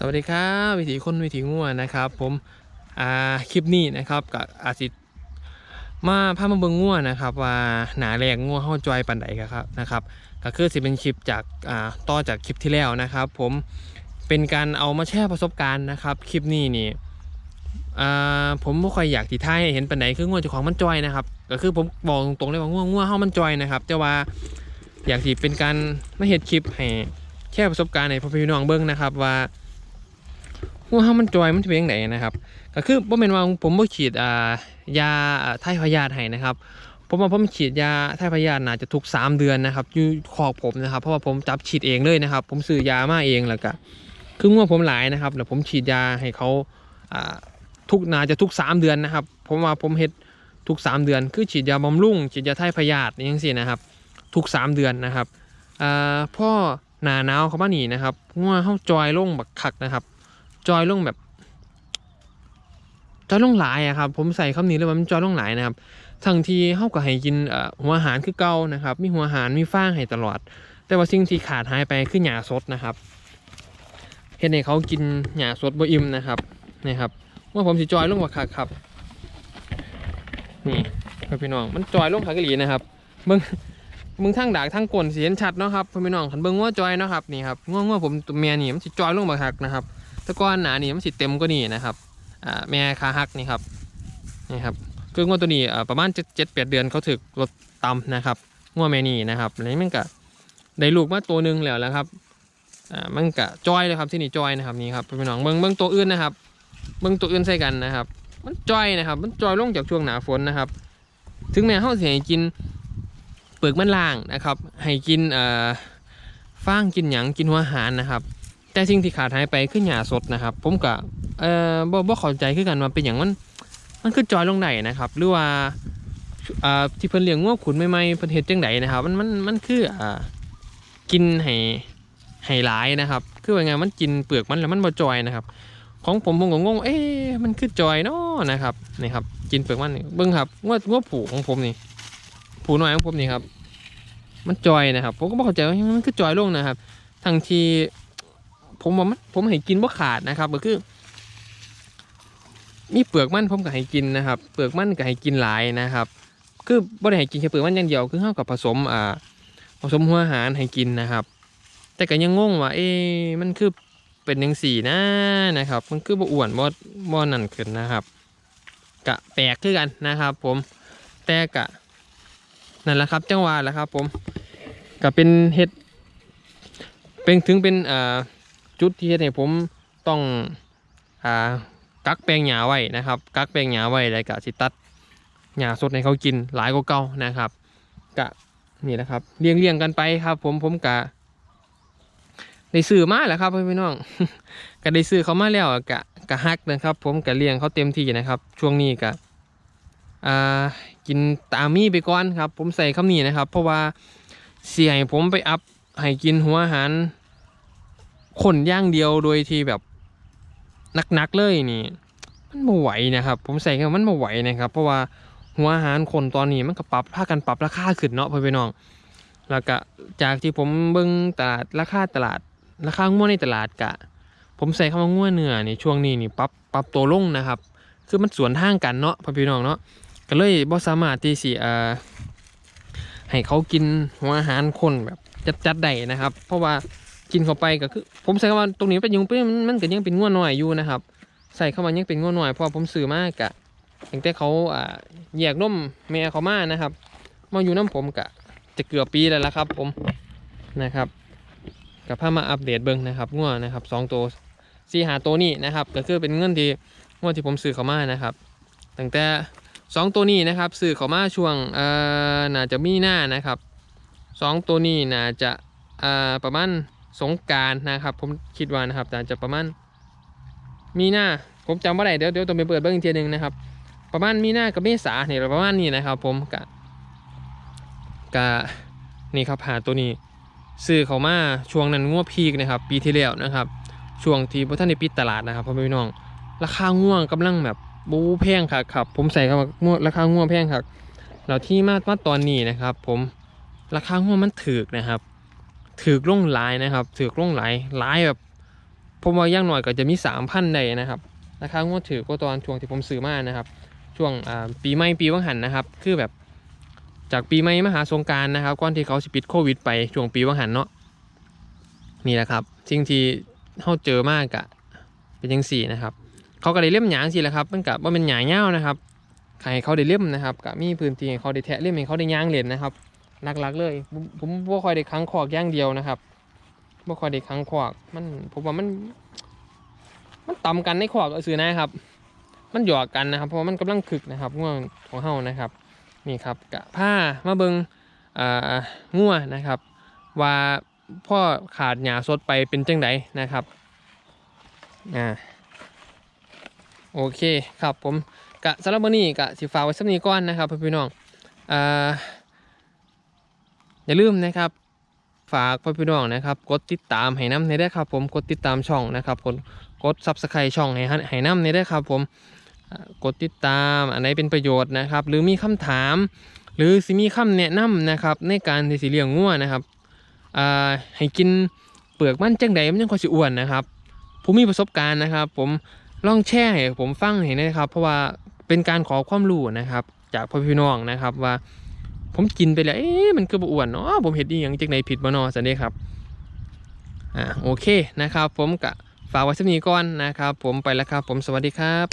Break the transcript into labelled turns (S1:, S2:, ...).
S1: สวัสดีครับวิถีคนวิถีงัวนะครับผมอ่าคลิปนี้นะครับกับอาสิมาพามาเบิ่งงัวนะครับ ว่าหนาแรงงัวเข้าจอยปันใดกครับนะครับก็คือสิเป็นคลิปจากอ่าต่อจากคลิปที่แล้วนะครับ ผมเป็นการเอามาแชร์ประสบการณ์นะครับ คลิปนี้นี่อ่าผมไม่ค่อยอยากที่ท้ายเห็นปันใดคืองัวเจ้าของมันจอยนะครับ ก็คือผมบอกตรงๆเลยว่างัวงัวเข้ามันจอยนะครับแต่ว่าอยากที่เป็นการมาเห็นคลิปให้แชร์ประสบการณ์ให้พ่อพี่น้องเบิ่งนะครับว่า หัวเฮามันจอยมันจะเป็นยังไงนะครับ ก็คือบ่แม่นว่าผมบ่ฉีดอ่ายาไทยพยาธิให้นะครับผมว่าผมฉีดยาไทยพยาธิน่าจะทุก 3 เดือนนะครับอยู่คอกผมนะครับ เพราะว่าผมจับฉีดเองเลยนะครับ ผมซื้อยามาเองแล้วก็คืองัวผมหลายนะครับแล้วผมฉีดยาให้เขาอ่าทุกน่าจะทุก 3 เดือนนะครับ ผมว่าผมเฮ็ดทุก 3 เดือน คือฉีดยาบำรุงฉีดยาไทยพยาธิอย่างซี่นะครับ ทุก 3 เดือนนะครับอ่าพ่อหนาหนาวเข้ามานี่นะครับงัวเฮาจอยลงบักคักนะครับ จอยลงแบบ จอยลงหลายอะครับ ผมใส่คำนี้เลยว่ามันจอยลงหลายนะครับ ทั้งที่เฮาก็ให้กินเอ่อหัวอาหารคือเก่านะครับ มีหัวอาหารมีฟางให้ตลอด แต่ว่าสิ่งที่ขาดหายไปคือหญ้าสดนะครับเฮ็ดให้เขากินหญ้าสดบ่อิ่มนะครับนี่ครับว่าผมสิจอยลงว่าคักครับ นี่พี่น้อง มันจอยลงคักอีหลีนะครับเบิ่งมึงทั้งดากทั้งก้นเสิเห็นชัดเนาะครับพี่น้องคันเบิ่งว่าจอยเนาะครับนี่ครับง่วงๆผมตัวเมียนี่มันสิจอยลงบักคักนะครับ แต่ก่อนหนานี่มันสิเต็มกว่านี้นะครับอ่าแม่คาฮักนี่ครับนี่ครับคืองวดตัวนี้ประมาณเจ็ดเดแปดเดือนเขาถึกรถต่ำนะครับงวดแม่นี่นะครับแล้วมันก็ได้ลูกมาตัวหนึงแล้วแล้วครับอ่ามันก็จอยเลยครับที่นี่จอยนะครับนี่ครับพี่น้องเบิ้งเบิ้งตัวอื่นนะครับเบิ้งตัวอื่นใส่กันนะครับ มันจอยนะครับ มันจอยลงจากช่วงหนาฝนนะครับ ถึงแม้เขาเสียให้กินเปลือกมันล่างนะครับ ให้กินเอ่อฟางกินหยังกินหัวหารนะครับ แต่สิ่งที่ขาดหายไปคือหญ้าสดนะครับ ผมก็เอ่อบ่บ่เข้าใจคือกันว่าเป็นอย่างมันมันคือจอยลงไหนนะครับหรือว่าอ่าที่เพิ่นเลี้ยงงัวขุนใหม่ๆเพิ่นเฮ็ดจังไดนะครับ มันมันมันคืออ่ากินให้ให้หลายนะครับ คือว่าไงมันกินเปลือกมันแล้วมันบ่จอยนะครับ ของผมผมก็งงเอ๊ะมันคือจอยเนาะนะครับนี่ครับ กินเปลือกมันนี่เบิ่งครับงวดงวดผูของผมนี่ ผูน้อยของผมนี่ครับ มันจอยนะครับ ผมก็บ่เข้าใจว่ามันคือจอยลงนะครับทั้งที่ ผมว่ามันผมให้กินบ่ขาดนะครับ ก็คือ มีเปลือกมันผมก็ให้กินนะครับ เปลือกมันก็ให้กินหลายนะครับ คือบ่ได้ให้กินแค่เปลือกมันอย่างเดียวคือเฮากับผสมอ่าผสมหัวอาหารให้กินนะครับ แต่ก็ยังงงว่า เอ๊มันคือเป็นยังสี่นะนะครับ มันคือบ่อ้วนบ่บ่นั่นขึ้นนะครับกะแปลกคือกันนะครับ ผมแต่กะนั่นแหละครับ จังหวะแหละครับ ผมก็เป็นเห็ดเป็นถึงเป็นอ่า จุดที่เฮ็ดให้ผมต้องอ่ากักแปลงหญ้าไว้นะครับ กักแปลงหญ้าไว้แล้วก็สิตัดหญ้าสดให้เขากินหลายกว่าเก่านะครับกะนี่แหละครับเลี้ยงเลี้ยงกันไปครับ ผมผมกะได้ซื้อมาแหล้วครับพี่น้องก็ได้ซื้อเขามาแล้วกะกะฮักนะครับ ผมกะเลี้ยงเขาเต็มที่นะครับ ช่วงนี้กะอ่ากินตามมีไปก่อนครับ ผมใส่คำนี้นะครับ เพราะว่าเสี่ยให้ผมไปอัพให้กินหัวอาหาร คนย่างเดียวโดยที่แบบหนักๆเลยนี่ มันไม่ไหวนะครับ ผมใส่คำมันไม่ไหวนะครับ เพราะว่าหัวอาหารคนตอนนี้มันก็ปรับพากันปรับราคาขึ้นเนาะพ่อพี่น้อง แล้วก็จากที่ผมเบิ่งตลาดราคาตลาดราคางัวในตลาดกะ ผมใส่คำว่างัวเนื้อนี่ช่วงนี้นี่ปรับปรับตัวลงนะครับ คือมันสวนทางกันเนาะพ่อพี่น้องเนาะก็เลยบ่สามารถที่สิเอ่อให้เขากินหัวอาหารคนแบบจัดจัดได้นะครับ เพราะว่า กินเข้าไปก็คือ ผมใส่คำว่าตรงนี้เป็นยุงเป็นมันมันก็ยังเป็นง่วน้อยอยู่นะครับ ใส่เข้ามายังเป็นง่วน้อยเพราะผมซื้อมากกะตั้งแต่เขาอ่าแยกนมแม่เขามานะครับ มาอยู่น้ำผมกะ จะเกือบปีแล้วละครับ ผมนะครับกับพามาอัปเดตเบิ้งนะครับง่วนะครับสองตัวสี่หาตัวนี้นะครับ ก็คือเป็นเงินที่ง่วที่ผมซื้อเขามานะครับ ตั้งแต่สองตัวนี้นะครับซื้อเขามาช่วงเอ่อน่าจะมีหน้านะครับสองตัวนี้น่าจะอ่าประมาณ สงการนะครับ ผมคิดว่านะครับน่าจะประมาณมีหน้าผมจำว่าไรเดี๋ยวเดี๋ยวต้องไปเปิดเบิ้งอีกทีหนึ่งนะครับ ประมาณมีหน้ากับเมษาเนี่ยประมาณนี้นะครับ ผมกะกะนี่ครับหาตัวนี้ซื้อเขามาช่วงนั้นง่วพีกนะครับ ปีที่แล้วนะครับ ช่วงที่พระท่านในปิดตลาดนะครับพ่อแม่พี่น้อง ราคาง่วงกำลังแบบบูแพงค่ะครับ ผมใส่คำว่าง่วงราคาง่วงแพงครับแล้วที่มามาตอนนี้นะครับ ผมราคาง่วงมันถือกนะครับ ถือกลงหลายนะครับถือกลงหลายหลายแบบผมว่าย่างหน่อยก็จะมีสามพันได้นะครับราคางวดถือก็ตอนช่วงที่ผมซื้อมานะครับ ช่วงปีใหม่ปีวังหันนะครับ คือแบบจากปีใหม่มหาสงการนะครับก่อนที่เขาสิปิดโควิด ไปช่วงปีวังหันเนาะนี่แหละครับสิ่งที่เขาเจอมากอะเป็นยังสี่นะครับ เขาก็ได้เล่มหยางสิแหละครับมันกับว่าเป็นหยางเง่านะครับใครเขาได้เล่มนะครับกับมีพื้นที่เขาได้แทะเล่มให้เขาได้ย่างเหรียญนะครับ หลักๆ เลยผมผมบ่ค่อยได้ค้งคอกอย่างเดียวนะครับบ่ค่อยได้ค้งคอกมันผมว่ามัน มันต่ำกันในคอกเอาซื้อนะครับ มันหยอกกันนะครับ เพราะว่ามันกำลังคึกนะครับง่วงของเฮานะครับนี่ครับกะผ้ามาเบิงอ่าง่วนะครับ ว่าพ่อขาดหยาสดไปเป็นจังไดนะครับอ่าโอเคครับผมกะสำหรับวันนี้กะสิฝาไว้สักนี้ก่อนนะครับพี่น้องอ่า อย่าลืมนะครับฝากพ่อพี่น้องนะครับ กดติดตามให้น้ำในได้ครับ ผมกดติดตามช่องนะครับกดกดซับสไครต์ช่องให้ให้น้ำในได้ครับ ผมกดติดตามอันไหนเป็นประโยชน์นะครับ หรือมีคำถาม หรือสิมีคำแนะนำนะครับ ในการที่สิเลี้ยงงัวนะครับอ่าให้กินเปลือกมันจังใดมันยังคอยสิอ้วนนะครับผมมีประสบการณ์นะครับ ผมลองแชร์ให้ผมฟังเห็นนะครับ เพราะว่าเป็นการขอความรู้นะครับ จากพ่อพี่น้องนะครับว่า ผมกินไปแล้วเอ๊ะมันคือบอ้วนเนาะผมเห็นอีหยังจังไหนผิดบ่นอสันนี้ครับอ่าโอเคนะครับ ผมกะฝากไว้สักนี้ก่อนนะครับ ผมไปแล้วครับ ผมสวัสดีครับ